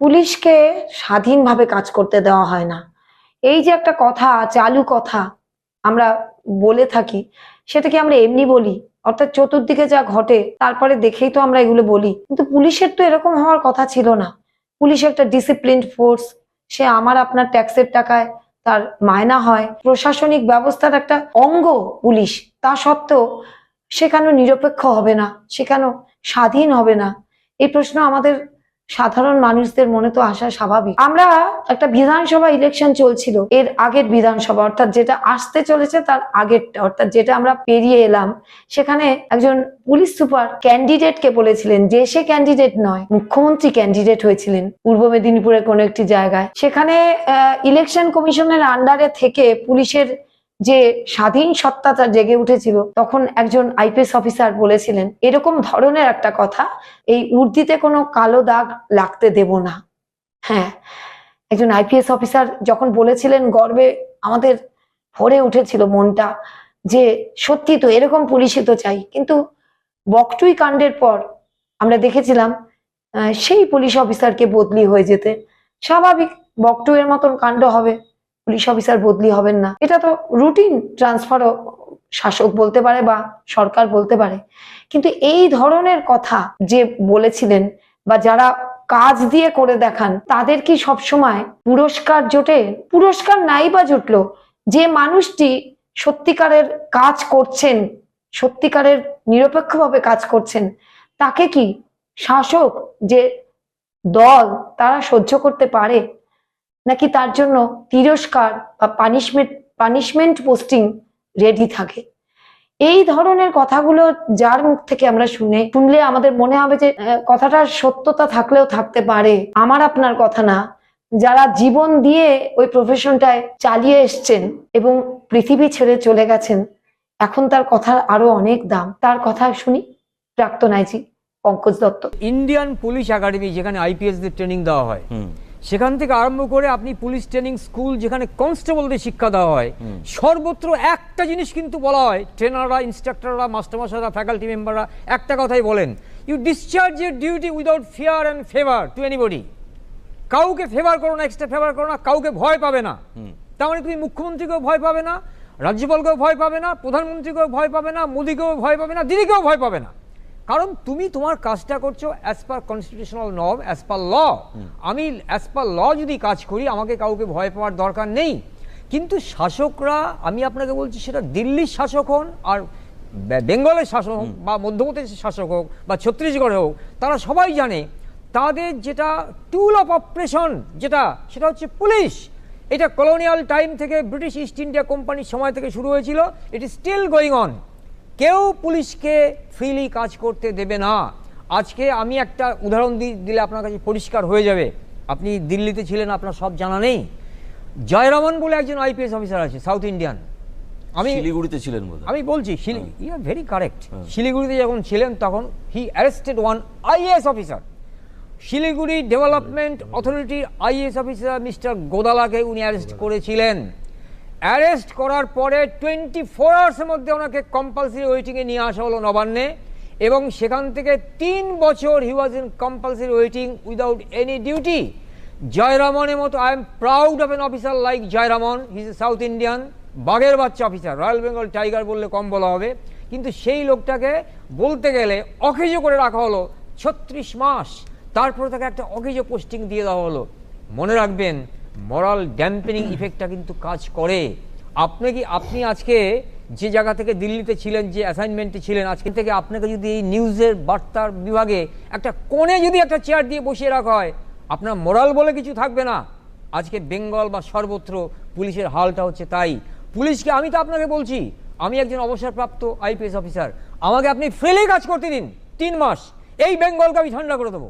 পুলিশকে স্বাধীনভাবে কাজ করতে দেওয়া হয় না। এই যে একটা কথা, চালু কথা আমরা বলে থাকি সেটা কি আমরা এমনি বলি, অর্থাৎ চতুর্দিকে যা ঘটে তারপরে দেখেই তো আমরা এগুলো বলি। কিন্তু পুলিশের তো এরকম হওয়ার কথা ছিল না। পুলিশ একটা ডিসিপ্লিন ফোর্স সে আমার আপনার ট্যাক্সের টাকায় তার মায়না হয়। প্রশাসনিক ব্যবস্থার একটা অঙ্গ পুলিশ, তা সত্ত্বেও সেখানেও নিরপেক্ষ হবে না? সেখানেও স্বাধীন হবে না? এই প্রশ্ন আমাদের সাধারণ মানুষদের মনে তো আসা স্বাভাবিক। আমরা একটা বিধানসভা ইলেকশন চলছিল, এর আগের বিধানসভা, অর্থাৎ যেটা আসতে চলেছে তার আগেরটা, অর্থাৎ যেটা আমরা পেরিয়ে এলাম, সেখানে একজন পুলিশ সুপার ক্যান্ডিডেটকে বলেছিলেন যে সে ক্যান্ডিডেট নয়, মুখ্যমন্ত্রী ক্যান্ডিডেট হয়েছিলেন পূর্ব মেদিনীপুরের কোনো একটি জায়গায়। সেখানে ইলেকশন কমিশনের আন্ডারে থেকে পুলিশের যে স্বাধীন সত্তাটা জেগে উঠেছিল, তখন একজন আইপিএস অফিসার বলেছিলেন, এরকম ধরনের একটা কথা, এই উর্দিতে কোনো কালো দাগ লাগতে দেব না। হ্যাঁ একজন আইপিএস অফিসার যখন বলেছিলেন, গর্বে আমাদের ভরে উঠেছিল মনটা যে সত্যি তো এরকম পুলিশই তো চাই। কিন্তু বকটুই কাণ্ডের পর আমরা দেখেছিলাম সেই পুলিশ অফিসারকে বদলি হয়ে যেতে। স্বাভাবিক বকটুয়ের মতন কাণ্ড হবে। পুলিশ অফিসার বদলি হবেন না। এটা তো রুটিন ট্রান্সফারও শাসক বলতে পারে বা সরকার বলতে পারে। কিন্তু এই ধরনের কথা যে বলেছিলেন বা যারা কাজ দিয়ে করে দেখান, তাদের কি সবসময় পুরস্কার জোটে? পুরস্কার নাই বা জুটলো। যে মানুষটি সত্যিকারের কাজ করছেন, সত্যিকারের নিরপেক্ষভাবে কাজ করছেন, তাকে কি শাসক যে দল তারা সহ্য করতে পারে? নাকি তার জন্য তিরস্কার বা পানিশমেন্ট পানিশমেন্ট পোস্টিং রেডি থাকে? এই ধরনের কথাগুলো যার মুখ থেকে আমরা শুনে শুনলে আমাদের মনে হবে যে আহ, কথাটার সত্যতা থাকলেও থাকতে পারে। আমার আপনার কথা না। যারা জীবন দিয়ে ওই প্রফেশনটায় চালিয়ে এসছেন এবং পৃথিবী ছেড়ে চলে গেছেন এখন তার কথার আরও অনেক দাম। তার কথা শুনি প্রাক্তন IG Pankaj Dutta. Indian police academy যেখানে আইপিএসদের ট্রেনিং দেওয়া হয় সেখান থেকে আরম্ভ করে আপনি পুলিশ ট্রেনিং স্কুল যেখানে কনস্টেবলদের শিক্ষা দেওয়া হয় সর্বত্র একটা জিনিস কিন্তু বলা হয় ট্রেনাররা ইনস্ট্রাক্টররা মাস্টারমশাইরা ফ্যাকাল্টি মেম্বাররা একটা কথাই বলেন you discharge your duty without fear and favour to anybody কাউকে ফেভার করো না এক্সট্রা ফেভার করো না কাউকে ভয় পাবে না। তার মানে তুমি মুখ্যমন্ত্রীকেও ভয় পাবে না রাজ্যপালকেও ভয় পাবে না প্রধানমন্ত্রীকেও ভয় পাবে না মোদীকেও ভয় পাবে না দিদিকেও ভয় পাবে না। কারণ তুমি তোমার কাজটা করছ as per constitutional norm as per law আমি অ্যাজ পার ল যদি কাজ করি, আমাকে কাউকে ভয় পাওয়ার দরকার নেই। কিন্তু শাসকরা, আমি আপনাকে বলছি সেটা দিল্লির শাসক হন আর বেঙ্গলের শাসক হোক বা মধ্যপ্রদেশের শাসক হোক বা ছত্তিশগড়ে হোক, তারা সবাই জানে তাদের যেটা টুল অফ অপারেশন যেটা, সেটা হচ্ছে পুলিশ। এটা কলোনিয়াল টাইম থেকে ব্রিটিশ ইস্ট ইন্ডিয়া কোম্পানির সময় থেকে শুরু হয়েছিল। It is still going on কেউ পুলিশকে ফ্রিলি কাজ করতে দেবে না। আজকে আমি একটা উদাহরণ দিলে আপনার কাছে পরিষ্কার হয়ে যাবে। আপনি দিল্লিতে ছিলেন আপনার সব জানা নেই। জয়রামন বলে একজন আইপিএস অফিসার আছে সাউথ ইন্ডিয়ান। আমি শিলিগুড়িতে ছিলেন আমি বলছি ইউ আর ভেরি কারেক্ট শিলিগুড়িতে যখন ছিলেন তখন he arrested one IAS officer Siliguri development অথরিটির আইএএস অফিসার মিস্টার গোদালাকে উনি অ্যারেস্ট করেছিলেন। অ্যারেস্ট করার পরে টোয়েন্টি ফোর আওয়ার্সের মধ্যে ওনাকে কম্পালসারি ওয়েটিংয়ে নিয়ে আসা হলো নবান্নে এবং সেখান থেকে তিন বছর he was in compulsory waiting without any duty জয়রামনের মতো I am proud of an officer like Jayaraman he is a south Indian বাঘের বাচ্চা অফিসার রয়্যাল বেঙ্গল টাইগার বললে কম বলা হবে। কিন্তু সেই লোকটাকে বলতে গেলে অকেজো করে রাখা হলো ছত্রিশ মাস। তারপরে তাকে একটা অকেজো পোস্টিং দিয়ে দেওয়া হলো। মনে রাখবেন মরাল ড্যাম্পেনিং ইফেক্টটা কিন্তু কাজ করে। আপনি কি, আপনি আজকে যে জায়গা থেকে দিল্লিতে ছিলেন, যে অ্যাসাইনমেন্টে ছিলেন, আজকে থেকে আপনাকে যদি এই নিউজের বার্তার বিভাগে একটা কোণে যদি একটা চেয়ার দিয়ে বসিয়ে রাখা হয়, আপনার মোরাল বলে কিছু থাকবে না। আজকে বেঙ্গল বা সর্বত্র পুলিশের হালটা হচ্ছে তাই। পুলিশকে আমি তো আপনাকে বলছি, আমি একজন অবসরপ্রাপ্ত আইপিএস অফিসার আমাকে আপনি ফ্রিলি কাজ করতে দিন, তিন মাস। এই বেঙ্গলকে আমি ঠান্ডা করে দেবো।